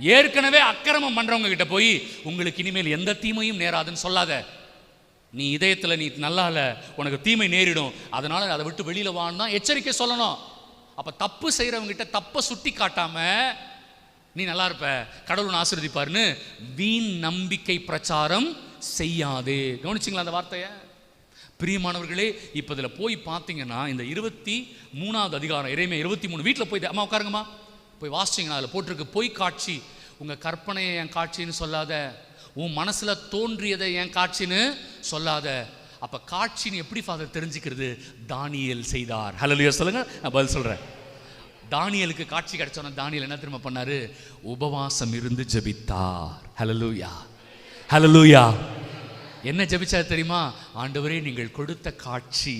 ஏற்கனவே அக்கிரமம் பண்ணுறவங்க கிட்ட போய் உங்களுக்கு இனிமேல் எந்த தீமையும் நேராதுன்னு சொல்லாத. நீ இதயத்தில் நீ நல்லா இல்லை உனக்கு தீமை நேரிடும். அதனால் அதை விட்டு வெளியில் வான்னு தான் எச்சரிக்கை சொல்லணும். அப்போ தப்பு செய்யறவங்க கிட்ட தப்பை சுட்டி காட்டாமல் நீ நல்லா இருப்ப கடவுள் உன்னை வீண் நம்பிக்கை பிரச்சாரம் செய்யாதே. கவனிச்சிங்களா அந்த வார்த்தையை? பிரியமானவர்களே இப்போ இதில் போய் பார்த்தீங்கன்னா இந்த இருபத்தி மூணாவது அதிகாரம் இறைமை இருபத்தி மூணு வீட்டில் போய் அம்மா உட்காருங்கம்மா. போய் வாசிச்சிங்கன்னா அதில் போட்டிருக்கு பொய் காட்சி. உங்கள் கற்பனையை என் காட்சின்னு சொல்லாத. உன் மனசில் தோன்றியதை என் காட்சின்னு சொல்லாத. அப்போ காட்சின்னு எப்படி ஃபாதர் தெரிஞ்சுக்கிறது? தானியல் செய்தார். ஹலோ சொல்லுங்கள் நான் பதில் சொல்கிறேன் தானியலுக்கு காட்சி கிடைச்சோன்னா தானியல் என்ன திரும்ப பண்ணாரு? உபவாசம் இருந்து ஜெபித்தார். ஹலலூயா ஹலலூயா என்ன ஜபிச்சார் தெரியுமா? ஆண்டவரே நீங்கள் கொடுத்த காட்சி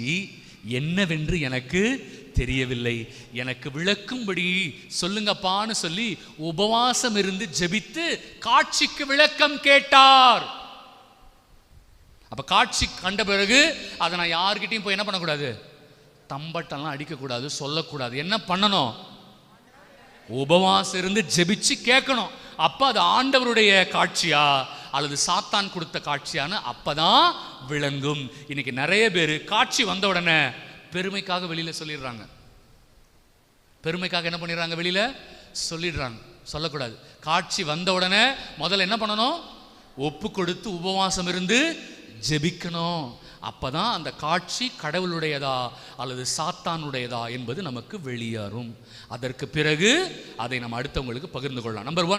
என்னவென்று எனக்கு தெரியவில்லை. எனக்கு விளக்கும்படி சொல்லுங்கப்பான்னு சொல்லி உபவாசம் இருந்து ஜெபித்து காட்சிக்கு விளக்கம் கேட்டார். அப்ப காட்சி கண்ட பிறகு அதை நான் யார்கிட்டயும் போய் என்ன பண்ணக்கூடாது? தம்பட்டெல்லாம் அடிக்கக்கூடாது சொல்லக்கூடாது. என்ன பண்ணணும்? உபவாசம் இருந்து ஜெபிச்சு கேட்கணும். அப்ப அது ஆண்டவருடைய காட்சியா? அல்லது சாத்தான் கொடுத்த காட்சியான்னு அப்பதான் விளங்கும். இன்னைக்கு நிறைய பேர் காட்சி வந்த உடனே பெருமைக்காக வெளியில சொல்லிடுறாங்க. பெருமைக்காக என்ன பண்ணிடுறாங்க வெளியில? சொல்லிடுறாங்க. சொல்லக்கூடாது. காட்சி வந்த உடனே முதல்ல என்ன பண்ணணும்? ஒப்பு கொடுத்து உபவாசம் இருந்து ஜெபிக்கணும். அப்பதான் அந்த காட்சி கடவுளுடையதா அல்லது சாத்தானுடையதா என்பது நமக்கு வெளியேறும். அதற்கு பிறகு அதை நம்ம அடுத்தவங்களுக்கு பகிர்ந்து கொள்ளலாம். Number one